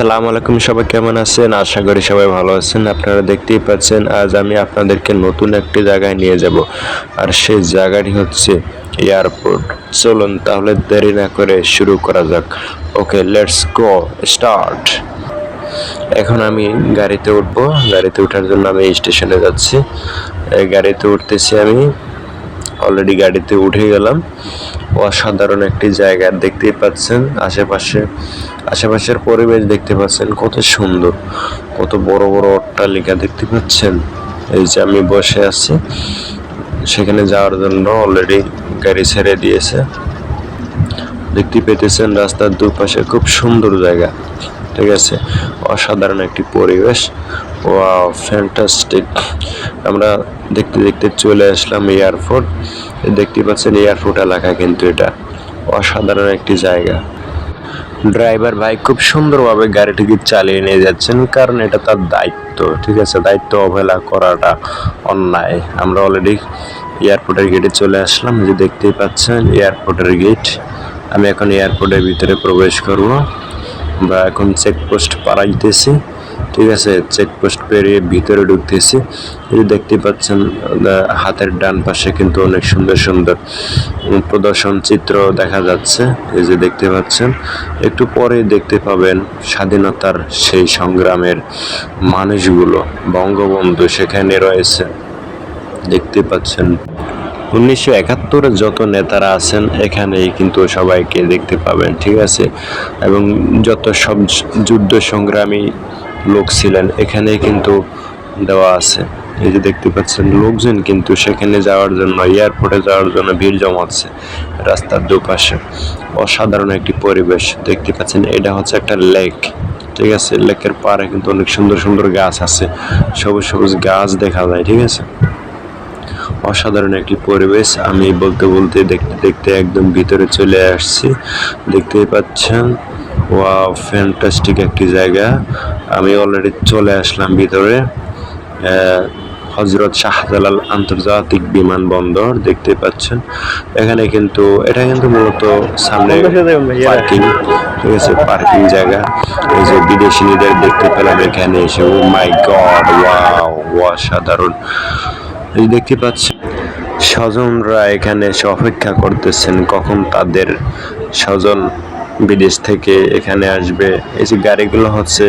আসসালামু আলাইকুম, সবাই কেমন আছেন? আশা করি সবাই ভালো আছেন। আপনারা দেখতেই পাচ্ছেন, আজ আমি আপনাদেরকে নতুন একটি জায়গায় নিয়ে যাব। আর সেই জায়গাটি হচ্ছে এয়ারপোর্ট। চলুন তাহলে দেরি না করে শুরু করা যাক। Okay, let's go, start. এখন আমি গাড়িতে উঠবো। গাড়িতে ওঠার জন্য আমি স্টেশনে যাচ্ছি। গাড়িতে উঠতেছি আমি অলরেডি গাড়িতে উঠে গেলাম। অসাধারণ একটি জায়গা দেখতেই পাচ্ছেন আশেপাশে। আশেপাশের পরিবেশ দেখতে পাচ্ছেন কত সুন্দর, কত বড় বড় অট্টালিকা দেখতে পাচ্ছেন। এই যে আমি বসে আছি, সেখানে যাওয়ার জন্য অলরেডি গাড়ি ছেড়ে দিয়েছে। দেখতে পেতেছেন রাস্তার দুপাশে খুব সুন্দর জায়গা। ঠিক আছে? অসাধারণ একটি পরিবেশ। ওয়াও ফ্যান্টাস্টিক আমরা দেখতে দেখতে চলে আসলাম এয়ারপোর্ট। দেখতে পাচ্ছেন এয়ারপোর্ট এলাকা কিন্তু এটা। অসাধারণ একটি জায়গা। ড্রাইভার ভাই খুব সুন্দরভাবে গাড়িটিকে চালিয়ে নিয়ে যাচ্ছেন, কারণ এটা তার দায়িত্ব, ঠিক আছে? দায়িত্ব অবহেলা করাটা অন্যায়। আমরা অলরেডি এয়ারপোর্টের গেটে চলে আসলাম। যে দেখতেই পাচ্ছেন এয়ারপোর্টের গেট আমি এখন এয়ারপোর্টের ভিতরে প্রবেশ করব। বা এখন চেকপোস্ট পাড়াইতেছি, ঠিক আছে? চেকপোস্ট পেরিয়ে ভিতরে ঢুকতেছি। এই দেখতে পাচ্ছেন হাতের ডান পাশে কিন্তু অনেক সুন্দর সুন্দর প্রদর্শন চিত্র দেখা যাচ্ছে। এই যে দেখতে পাচ্ছেন, একটু পরে দেখতে পাবেন স্বাধীনতার সেই সংগ্রামের মানুষগুলো, বঙ্গবন্ধু সেখানে রয়েছে। দেখতে পাচ্ছেন। উনিশশো একাত্তরে যত নেতারা আছেন, এখানেই কিন্তু সবাইকে দেখতে পাবেন, ঠিক আছে? এবং যত সব যুদ্ধ সংগ্রামী লোক ছিলেন, এখানেই কিন্তু দেওয়া আছে। এই যে দেখতে পাচ্ছেন, লোকজন কিন্তু সেখানে যাওয়ার জন্য, এয়ারপোর্টে যাওয়ার জন্য ভিড় জমাচ্ছে রাস্তার দুপাশে। অসাধারণ একটি পরিবেশ দেখতে পাচ্ছেন, এটা হচ্ছে একটা লেক, ঠিক আছে? লেকের পাড়ে কিন্তু অনেক সুন্দর সুন্দর গাছ আছে, সবুজ সবুজ গাছ দেখা যায়, ঠিক আছে? অসাধারণ একটি পরিবেশ। আমি বলতে বলতে দেখতে দেখতে একদম ভিতরে চলে আসছি। দেখতেই পাচ্ছেন? ওয়া ফ্যান্টাস্টিক একটি জায়গা। আমি অলরেডি চলে আসলাম ভিতরে। হজরত শাহজালাল আন্তর্জাতিক বিমানবন্দর দেখতে পাচ্ছেন? এখানে কিন্তু এটা কিন্তু মূলত সামনে পার্কিং ঠিক আছে? পার্কিং জায়গা। এই যে বিদেশিনীদের দেখতে পেলাম এখানে এসে ও মাই গড ওয়াও অসাধারণ। এই দেখতে পাচ্ছেন। স্বজনরা এখানে এসে অপেক্ষা করতেছেন কখন তাদের স্বজন বিদেশ থেকে এখানে আসবে। এই যে গাড়িগুলো হচ্ছে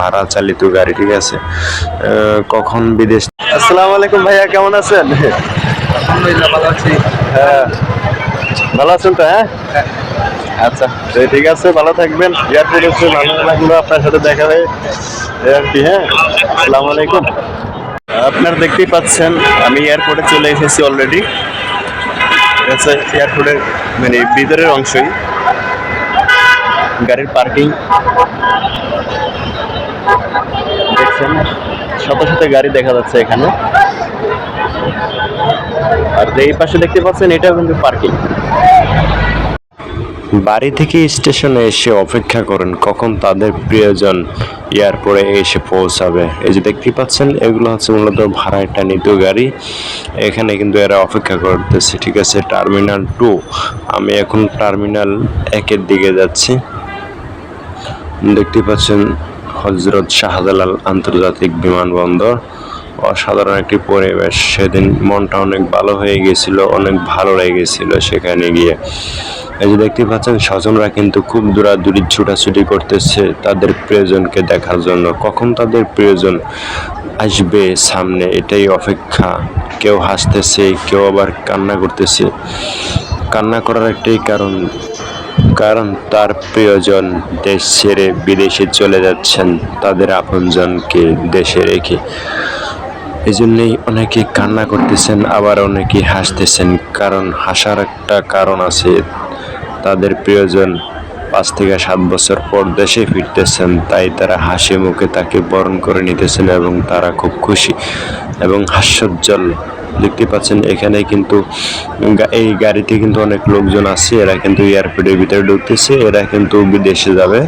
ভাড়া চালিত গাড়ি ঠিক আছে? আহ, কখন বিদেশ আসসালামু আলাইকুম ভাইয়া কেমন আছেন? আলহামদুলিল্লাহ ভালো আছি। হ্যাঁ ভালো আছেন তো হ্যাঁ? আচ্ছা ঠিক আছে ভালো থাকবেন। এয়ারপোর্ট এসে ভালো লাগল আপনার সাথে দেখা হয়ে। আর কি হ্যাঁ? আসসালামু আলাইকুম। আপনারা দেখতেই পাচ্ছেন, আমি এয়ারপোর্টে চলে এসেছি অলরেডি এয়ারপোর্টের মানে ভিতরের অংশই। গাড়ির পার্কিং দেখছেন? শত শত গাড়ি দেখা যাচ্ছে এখানে। আর এই পাশে দেখতে পাচ্ছেন, এটাও কিন্তু পার্কিং বাড়ি থেকে স্টেশনে এসে অপেক্ষা করেন কখন তাদের প্রিয়জন এয়ারপোর্টে এসে পৌঁছাবে। এই যে দেখতে পাচ্ছেন, এগুলো হচ্ছে মূলত ভাড়া একটা টানিত গাড়ি। এখানে কিন্তু এরা অপেক্ষা করতেছে। ঠিক আছে, টার্মিনাল টু। আমি এখন টার্মিনাল একের দিকে যাচ্ছি। দেখতে পাচ্ছেন, হজরত শাহজালাল আন্তর্জাতিক বিমানবন্দর। অসাধারণ একটি পরিবেশ। সেদিন মনটা অনেক ভালো হয়ে গেছিল, অনেক ভালো লেগেছিল সেখানে গিয়ে। এই যে দেখতে পাচ্ছেন, স্বজনরা কিন্তু খুব দূরাদূরি ছুটাছুটি করতেছে তাদের প্রিয়জনকে দেখার জন্য। কখন তাদের প্রিয়জন আসবে সামনে, এটাই অপেক্ষা। কেউ হাসতেছে, কেউ আবার কান্না করতেছে। কান্না করার একটাই কারণ কারণ তার প্রিয়জন দেশ ছেড়ে বিদেশে চলে যাচ্ছেন তাদের আপনজনকে দেশে রেখে। এই জন্যেই অনেকে কান্না করতেছেন, আবার অনেকে হাসতেছেন, কারণ হাসার একটা কারণ আছে। তাদের প্রিয়জন পাঁচ থেকে সাত বছর পর দেশে ফিরতেছেন, তাই তারা হাসি মুখে তাকে বরণ করে নিতেছেন এবং তারা খুব খুশি এবং হাস্যোজ্জ্বল। দেখতে পাচ্ছেন, এখানে কিন্তু এই গাড়িতে কিন্তু অনেক লোকজন আছে, এরা কিন্তু এয়ারপোর্টের ভিতরে ঢুকতেছে, এরা কিন্তু বিদেশে যাবে।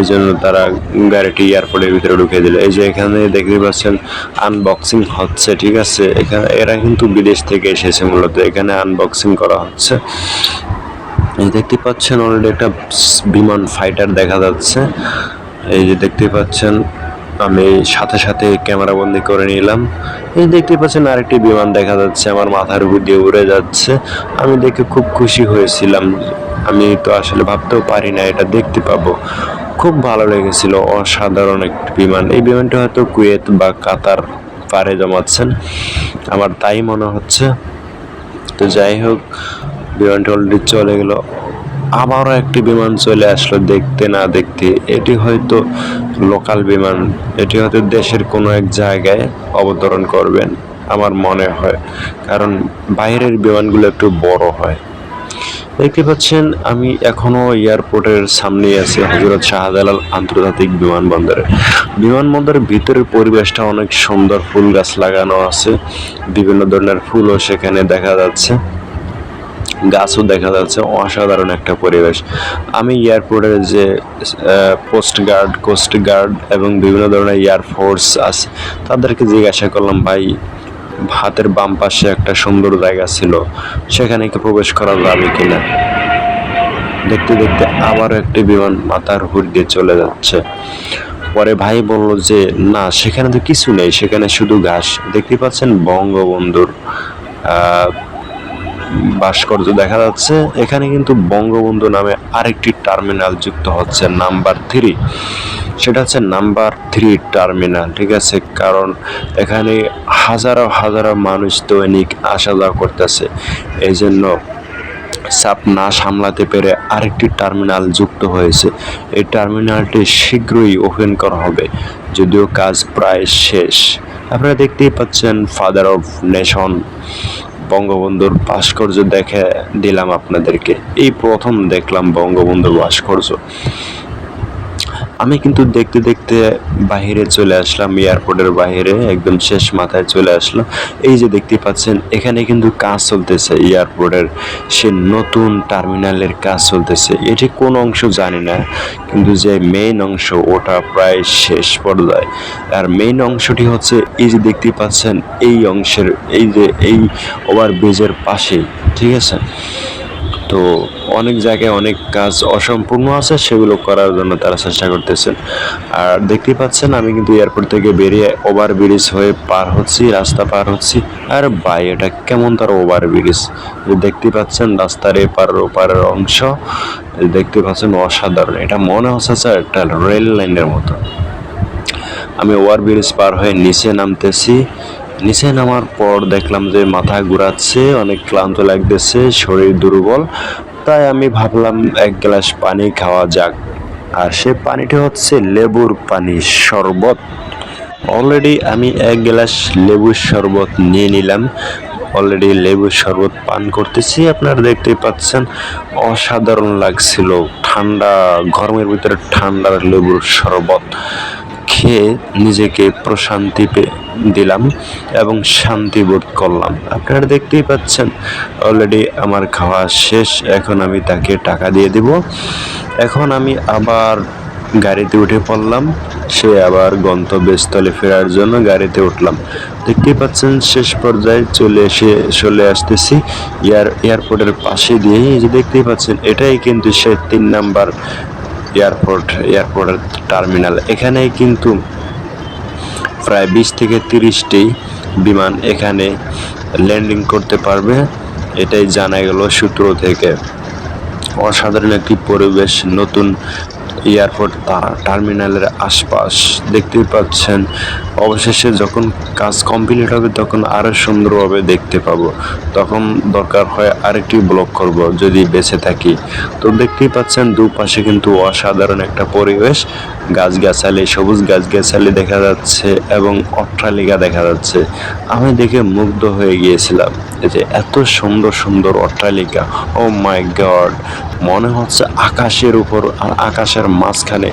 এই জন্য তারা গাড়িটি এয়ারপোর্টের ভিতরে ঢুকে দিল। এই যে এখানে দেখতে পাচ্ছেন আনবক্সিং হচ্ছে, ঠিক আছে? এখানে এরা কিন্তু বিদেশ থেকে এসেছে মূলত, এখানে আনবক্সিং করা হচ্ছে। দেখতে পাচ্ছেন অলরেডি একটা বিমান ফাইটার দেখা যাচ্ছে। এই যে দেখতে পাচ্ছেন, আমি সাথে সাথে ক্যামেরা বন্দি করে নিলাম। এই দেখতে পাচ্ছেন আরেকটি বিমান দেখা যাচ্ছে, আমার মাথার উপর দিয়ে উড়ে যাচ্ছে। আমি দেখে খুব খুশি হয়েছিলাম। আমি তো আসলে ভাবতেও পারি না, এটা দেখতে পাবো। খুব ভালো লেগেছিল, অসাধারণ একটি বিমান। এই বিমানটা হয়তো কুয়েত বা কাতার পারে জমাচ্ছেন। আমার তাই মনে হচ্ছে। তো যাই হোক বিমানটা অলরেডি চলে গেল। আবারও একটি বিমান চলে আসলো দেখতে না দেখতে। এটি হয়তো লোকাল বিমান। এটি হয়তো দেশের কোনো এক জায়গায় অবতরণ করবেন, আমার মনে হয়। কারণ বাইরের বিমানগুলো একটু বড় হয়। দেখতে পাচ্ছেন, আমি এখনও এয়ারপোর্টের সামনে আছি হজরত শাহজালাল আন্তর্জাতিক বিমানবন্দরে। বিমানবন্দরের ভিতরের পরিবেশটা অনেক সুন্দর, ফুল গাছ লাগানো আছে, বিভিন্ন ধরনের ফুলও সেখানে দেখা যাচ্ছে। গাছও দেখা যাচ্ছে, অসাধারণ একটা পরিবেশ। আমি এয়ারপোর্টের যে পোস্ট গার্ড কোস্ট গার্ড এবং বিভিন্ন ধরনের এয়ারফোর্স আছে, তাদেরকে জিজ্ঞাসা করলাম, ভাই হাতের বাম পাশে একটা সুন্দর জায়গা ছিল, সেখানে কি প্রবেশ করা যাবে কিনা? দেখতে দেখতে আবারও একটি বিমান মাথার উপর দিয়ে চলে যাচ্ছে। পরে ভাই বলল যে, না, সেখানে তো কিছু নেই, সেখানে শুধু ঘাস। দেখতে পাচ্ছেন বঙ্গবন্ধুর ভাস্কর্য দেখা যাচ্ছে। এখানে কিন্তু বঙ্গবন্ধু নামে আরেকটি টার্মিনাল যুক্ত হচ্ছে নাম্বার থ্রি। সেটা হচ্ছে নাম্বার থ্রি টার্মিনাল, ঠিক আছে? কারণ এখানে হাজারো হাজারো মানুষ দৈনিক আসা যাওয়া করতেছে। এই জন্য চাপ না সামলাতে পেরে আরেকটি টার্মিনাল যুক্ত হয়েছে। এই টার্মিনালটি শীঘ্রই ওপেন করা হবে, যদিও কাজ প্রায় শেষ। আপনারা দেখতেই পাচ্ছেন ফাদার অফ নেশন বঙ্গবন্ধুর ভাস্কর্য দেখে দিলাম আপনাদেরকে। এই প্রথম দেখলাম বঙ্গবন্ধুর ভাস্কর্য। আমি কিন্তু দেখতে দেখতে বাইরে চলে আসলাম এয়ারপোর্টের বাইরে একদম শেষ মাথায় চলে আসলাম এই যে দেখতে পাচ্ছেন, এখানে কিন্তু কাজ চলতেছে এয়ারপোর্টের সে নতুন টার্মিনালের কাজ চলতেছে। এটি কোন অংশ জানি না, কিন্তু যে মেইন অংশ, ওটা প্রায় শেষ পর্যায়ে। আর মেইন অংশটি হচ্ছে, এই যে দেখতে পাচ্ছেন, এই অংশের, এই যে, এই ওভারব্রিজের পাশেই, ঠিক আছে? তো অনেক জায়গায় অনেক কাজ অসম্পূর্ণ আছে, সেগুলো করার জন্য তারা চেষ্টা করতেছেন। আর দেখতে পাচ্ছেন, আমি কিন্তু এয়ারপোর্ট থেকে বেরিয়ে ওভার ব্রিজ হয়ে পার হচ্ছি, রাস্তা পার হচ্ছি। আর বাই এটা কেমন তার ওভার ব্রিজ দেখতে পাচ্ছেন, রাস্তার এপার ওপারের অংশ। দেখতে পাচ্ছেন, অসাধারণ। এটা মনে হচ্ছে স্যার একটা রেল লাইনের মতো। আমি ওভার ব্রিজ পার হয়ে নিচে নামতেছি। নিচে নামার পর দেখলাম যে মাথা ঘুরাচ্ছে, অনেক ক্লান্ত লাগতেছে, শরীর দুর্বল। তাই আমি ভাবলাম এক গ্লাস পানি খাওয়া যাক। আর সে পানিটা হচ্ছে লেবুর পানি শরবত। অলরেডি আমি এক গ্লাস লেবুর শরবত নিয়ে নিলাম। অলরেডি লেবুর শরবত পান করতেছি। আপনারা দেখতেই পাচ্ছেন, অসাধারণ লাগছিল। ঠান্ডা, গরমের ভিতরে ঠান্ডার লেবুর শরবত। খেয়ে নিজেকে প্রশান্তি দিলাম এবং শান্তি বোধ করলাম। আপনারা দেখতেই পাচ্ছেন অলরেডি আমার খাওয়া শেষ, এখন আমি তাকে টাকা দিয়ে দিব। এখন আমি আবার গাড়িতে উঠে পড়লাম, সে আবার গন্তব্যস্থলে ফেরার জন্য গাড়িতে উঠলাম। দেখতেই পাচ্ছেন, শেষ পর্যায়ে চলে এসে, চলে আসতেছি এয়ার এয়ারপোর্টের পাশে দিয়েই। যে দেখতেই পাচ্ছেন, এটাই কিন্তু সে তিন নাম্বার এয়ারপোর্ট এয়ারপোর্টের টার্মিনাল। এখানে কিন্তু প্রায় বিশ থেকে তিরিশটি বিমান এখানে ল্যান্ডিং করতে পারবে। এটাই জানা গেল সূত্র থেকে। অসাধারণ একটি পরিবেশ, নতুন এয়ারপোর্ট টার্মিনালের আশপাশ। দেখতেই পাচ্ছেন অবশেষে যখন কাজ কমপ্লিট হবে, তখন আরও সুন্দরভাবে দেখতে পাবো। তখন দরকার হয় আরেকটি ব্লক করব, যদি বেঁচে থাকি। তো দেখতেই পাচ্ছেন, দুপাশে কিন্তু অসাধারণ একটা পরিবেশ। গাছগাছালি, সবুজ গাছগাছালি দেখা যাচ্ছে এবং অট্টালিকা দেখা যাচ্ছে। আমি দেখে মুগ্ধ হয়ে গিয়েছিলাম যে এত সুন্দর সুন্দর অট্টালিকা। ও মাই গড মনে হচ্ছে আকাশের উপর আর আকাশের মাঝখানে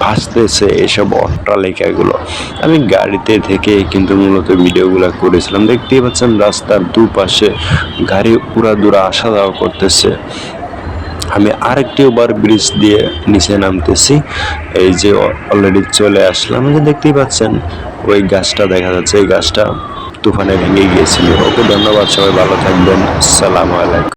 ভাসতেছে এসব অট্টালিকাগুলো। আমি গাড়িতে থেকে কিন্তু মূলত ভিডিওগুলো করেছিলাম। দেখতেই পাচ্ছেন রাস্তার দুপাশে গাড়ি উড়া দুরা আসা যাওয়া করতেছে। আমি আরেকটি ওভার ব্রিজ দিয়ে নিচে নামতেছি। এই যে অলরেডি চলে আসলাম। যে দেখতেই পাচ্ছেন ওই গাছটা দেখা যাচ্ছে, এই গাছটা তুফানে ভেঙে গিয়েছিল। ওকে ধন্যবাদ, সবাই ভালো থাকবেন। আসসালামু আলাইকুম।